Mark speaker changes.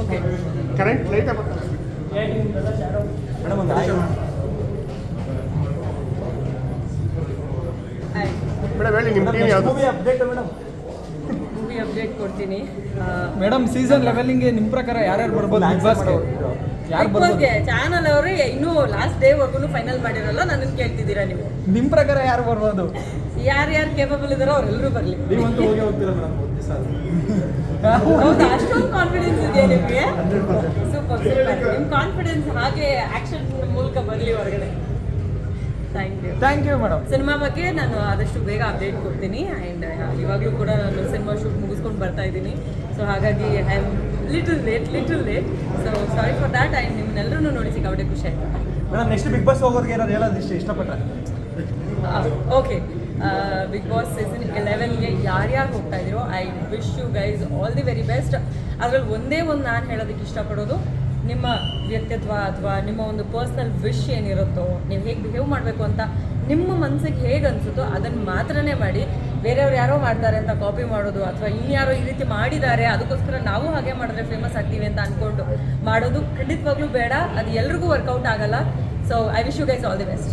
Speaker 1: Okay
Speaker 2: current light
Speaker 3: madam
Speaker 2: ಹೇಳಿ ನಿಮ್ಮ team ಯಾವುದು?
Speaker 3: Movie update madam.
Speaker 1: Movie update ಕೊಡ್ತೀನಿ.
Speaker 4: ಮೇಡಮ್ ಸೀಸನ್ ಲೆವೆಲಿಂಗ್ಗೆ ನಿಮ್ಮ ಪ್ರಕಾರ ಯಾರ್ಯಾರು ಬರ್ಬೋದು? ಬಿಗ್
Speaker 1: ಬಿಗ್ಬಾಸ್ಗೆ ಚಾನಲ್ ಅವರು ಇನ್ನೂ ಲಾಸ್ಟ್ ಡೇ ವರ್ಗು ಫೈನಲ್ ಮಾಡಿರಲ್ಲ ನನ್ನನ್ನು ಕೇಳ್ತಿದ್ದೀರಾ ನೀವು?
Speaker 4: ನಿಮ್ಮ ಪ್ರಕಾರ ಯಾರು ಬರ್ಬೋದು?
Speaker 1: ಯಾರು ಕೇಪಬಲ್ ಇದಾರೋ ಅವರೆಲ್ಲರೂ ಬರಲಿ.
Speaker 3: ನೀವಂತೂ ಹೋಗಿ ಹೋಗ್ತೀರಾ ಮೇಡಮ್ ಒಂದು ದಿವಸ
Speaker 1: ಹೌದಾ ಅಷ್ಟೊಂದು ಕಾನ್ಫಿಡೆನ್ಸ್ ಇದೆಯಾ ನಿಮಗೆ? ಸೂಪರ್ ಸೂಪರ್ ನಿಮ್ಮ ಕಾನ್ಫಿಡೆನ್ಸ್ ಹಾಗೆ ಆಕ್ಷನ್ ಮೂಲಕ ಬರಲಿ ಹೊರಗಡೆ. Thank you
Speaker 4: thank you madam
Speaker 1: cinema ಬಗ್ಗೆ ನಾನು ಆದಷ್ಟು ಬೇಗ ಅಪ್ಡೇಟ್ ಕೊಡ್ತೀನಿ. ಆ್ಯಂಡ್ ಇವಾಗಲೂ ಕೂಡ ನಾನು ಸಿನಿಮಾ ಶೂಟ್ ಮುಗಿಸ್ಕೊಂಡು ಬರ್ತಾ ಇದ್ದೀನಿ. ಸೊ ಹಾಗಾಗಿ I am little late little late so sorry for that I ನಿಮ್ಮನ್ನೆಲ್ಲರೂ ನೋಡಿ ಸಿಕ್ಕಾಪಟ್ಟೆ ಖುಷಿ ಆಯಿತು.
Speaker 3: ಮೇಡಮ್ ನೆಕ್ಸ್ಟ್ ಬಿಗ್ ಬಾಸ್ ಹೋಗೋದಕ್ಕೆ ಏನಾದ್ರು ಹೇಳೋದು ಇಷ್ಟ ಇಷ್ಟಪಟ್ಟರೆ
Speaker 1: ಓಕೆ ಬಿಗ್ ಬಾಸ್ ಸೀಸನ್ ಎಲೆವೆನ್ಗೆ ಯಾರ್ಯಾರು ಹೋಗ್ತಾ ಇದ್ದೀರೋ I wish you guys all the very best ಅದರಲ್ಲಿ ಒಂದೇ ಒಂದು ನಾನು ಹೇಳೋದಕ್ಕೆ ಇಷ್ಟಪಡೋದು ನಿಮ್ಮ ವ್ಯಕ್ತಿತ್ವ ಅಥವಾ ನಿಮ್ಮ ಒಂದು ಪರ್ಸ್ನಲ್ ವಿಶ್ ಏನಿರುತ್ತೋ ನೀವು ಹೇಗೆ ಬಿಹೇವ್ ಮಾಡಬೇಕು ಅಂತ ನಿಮ್ಮ ಮನಸ್ಸಿಗೆ ಹೇಗೆ ಅನಿಸುತ್ತೋ ಅದನ್ನು ಮಾತ್ರನೇ ಮಾಡಿ. ಬೇರೆಯವ್ರು ಯಾರೋ ಮಾಡ್ತಾರೆ ಅಂತ ಕಾಪಿ ಮಾಡೋದು ಅಥವಾ ಇನ್ಯಾರೋ ಈ ರೀತಿ ಮಾಡಿದ್ದಾರೆ ಅದಕ್ಕೋಸ್ಕರ ನಾವು ಹಾಗೆ ಮಾಡಿದ್ರೆ ಫೇಮಸ್ ಆಗ್ತೀವಿ ಅಂತ ಅಂದ್ಕೊಂಡು ಮಾಡೋದು ಖಂಡಿತವಾಗ್ಲೂ ಬೇಡ. ಅದು ಎಲ್ರಿಗೂ ವರ್ಕೌಟ್ ಆಗಲ್ಲ. So I wish you guys all the best